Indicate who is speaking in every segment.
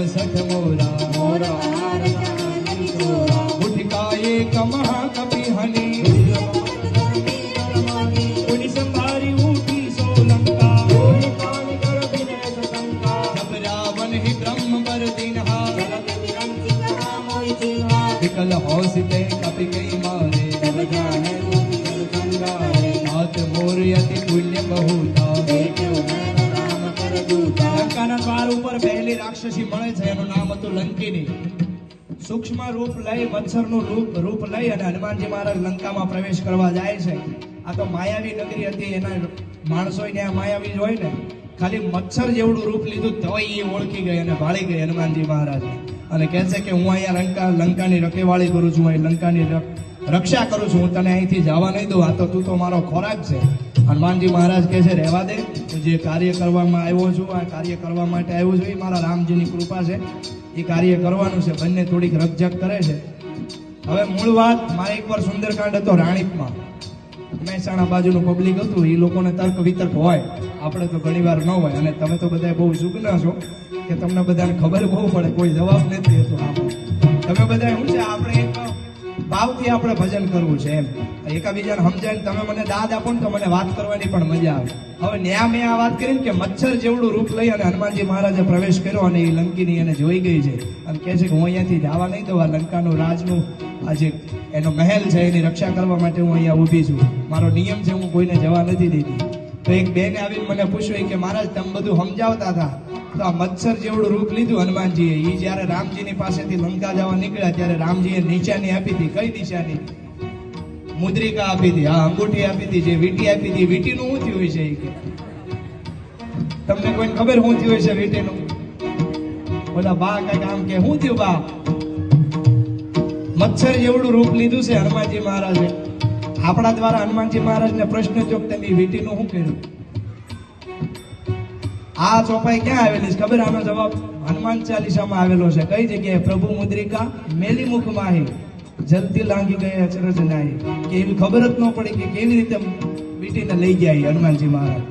Speaker 1: सठ मोरा
Speaker 2: મોર હાર ચાલી ચોરા
Speaker 1: उठ काये कमहा कपि हनी पुनि संभारी उठी सोलंका जब रावण ही ब्रह्म बर दिनहा विकल हौसिते લંકાના દ્વાર ઉપર પહેલી રાક્ષસી મળે છે, એનું નામ હતું લંકીની. સૂક્ષ્મ રૂપ લઈ મચ્છરનું રૂપ રૂપ લઈ અને હનુમાનજી મહારાજ લંકામાં પ્રવેશ કરવા જાય છે. આ તો માયાવી નગરી હતી, એના માણસો ત્યાં માયાવી હોય ને. ખાલી મચ્છર જેવડું રૂપ લીધું તોય એ ઓળખી ગઈ અને ભાળી ગઈ હનુમાનજી મહારાજ. અને કહે છે કે હું અહીંયા લંકા, લંકાની રખેવાળી કરું છું અહીં લંકાની રક્ષા કરું છું, હું તને અહીંથી જવા નહીં દઉં, આ તો તું તો મારો ખોરાક છે. હનુમાનજી મહારાજ કહે છે, રહેવા દે. હું જે કાર્ય કરવામાં આવ્યો છું, આ કાર્ય કરવા માટે આવ્યો છું, એ મારા રામજીની કૃપા છે. એ કાર્ય કરવાનું છે. બંને થોડીક રકઝક કરે છે. હવે મૂળ વાત, મારે એકવાર સુંદરકાંડ હતો રાણીપમાં. મહેસાણા બાજુનું પબ્લિક હતું, એ લોકોને તર્ક વિતર્ક હોય. આપણે તો ઘણીવાર ન હોય. અને તમે તો બધા બહુ સુગના છો કે તમને બધાને ખબર બહુ પડે. કોઈ જવાબ નથી દેતો તમે બધા શું છે? આપણે ભાવથી આપણે ભજન કરવું છે એમ. એકાબીજાને સમજાય તમે મને દાદ આપો ને તો મને વાત કરવાની પણ મજા આવે. હવે ન્યા મેં આ વાત કરી ને કે મચ્છર જેવડું રૂપ લઈ અને હનુમાનજી મહારાજે પ્રવેશ કર્યો અને એ લંકીની એને જોઈ ગઈ છે. અને કહે છે કે હું અહીંયાથી જવા નહીં દઉં, આ લંકાનું રાજનું આ જે એનો મહેલ છે, એની રક્ષા કરવા માટે હું અહીંયા ઊભી છું. મારો નિયમ છે, હું કોઈને જવા નથી દેતી. તો એક બેને આવીને મને પૂછ્યું કે મહારાજ, તમે બધું સમજાવતા હતા. તો આ મચ્છર જેવડું રૂપ લીધું હનુમાનજીએ એ જ્યારે રામજીની પાસેથી લંકા જવા નીકળ્યા, ત્યારે રામજીએ નિશાની આપી હતી. કઈ નિશાની મુદ્રિકા આપી હતી. આ અંગૂઠી આપી હતી, જે વીટી આપી હતી. વીટીનું શું થયું છે તમને કોઈને ખબર શું થયું છે વીટીનું? બોલા, બા, કંઈક આમ કે. શું થયું, બા? મચ્છર જેવડું રૂપ લીધું છે હનુમાનજી મહારાજે. આપણા દ્વારા હનુમાનજી મહારાજને પ્રશ્ન ચોક તમે વીટીનું શું કર્યું? આ ચોપાઈ ક્યાં આવેલી છે? ખબર આનો જવાબ હનુમાન ચાલીસામાં આવેલો છે. કઈ જગ્યાએ? પ્રભુ મુદ્રિકા મેલી મુખ માહી. જલ્દી લાંગી ગઈ અચરજ નાહી એવી ખબર જ ન પડી કે કેવી રીતે બીટીને લઈ ગયા હનુમાનજી મહારાજ.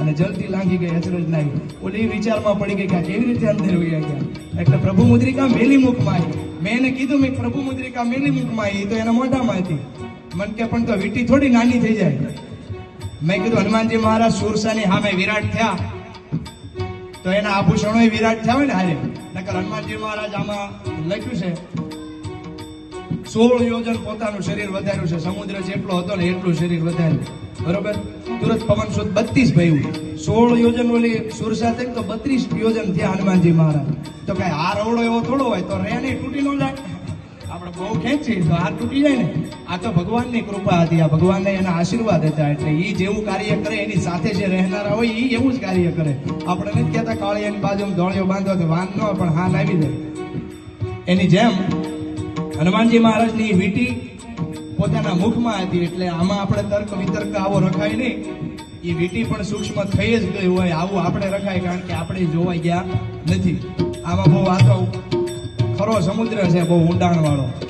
Speaker 1: અને જલ્દી લાંગી ગઈ અચરજ નાહી ઓલી વિચારમાં પડી ગઈ કે કેવી રીતે અંદર વહી ગયા. એટલે પ્રભુ મુદ્રિકા મેલી મુખ માહી. મેં એને કીધું, મેં પ્રભુ મુદ્રિકા મેલી મુખ માહી, એ તો એના મોઢામાં હતી મન કે પણ તો વીટી થોડી નાની થઈ જાય. મેં કીધું, હનુમાનજી મહારાજ, સુરસાની સામે વિરાટ થયા. તો એના આભૂષણો વિરાટ થયા હોય ને હારે. નકર હનુમાનજી મહારાજ આમાં લખ્યું છે, સોળ યોજન પોતાનું શરીર વધાર્યું છે. સમુદ્ર જેટલો હતો ને એટલું શરીર વધાર્યું. બરોબર? તુરત પવન સુદ બત્રીસ ભયું સોળ યોજન ઓલી સુર સાથે તો બત્રીસ યોજન થયા હનુમાનજી મહારાજ. તો કઈ આ રવડો એવો થોડો હોય તો રેની તૂટી ન જાય. આપણે બહુ ખેંચી તો હાથ તૂટી જાય ને. આ તો ભગવાનની કૃપા હતી. આ ભગવાનને એના આશીર્વાદ હતા. એટલે એ જેવું કાર્ય કરે, એની સાથે જે રહેનારા હોય એ એવું જ કાર્ય કરે. આપણે નથી કહેતા કાળિયાની બાજુ ધોળિયો બાંધો તો વાન ન પણ હાન આવી જાય. એની જેમ હનુમાનજી મહારાજની વીટી પોતાના મુખમાં હતી. એટલે આમાં આપણે તર્ક વિતર્ક આવો રખાય નહીં. એ વીટી પણ સૂક્ષ્મ થઈ જ ગઈ હોય, આવું આપણે રખાય, કારણ કે આપણે જોવાઈ ગયા નથી. આમાં બહુ વાતો ખરો સમુદ્ર છે બહુ ઊંડાણ વાળો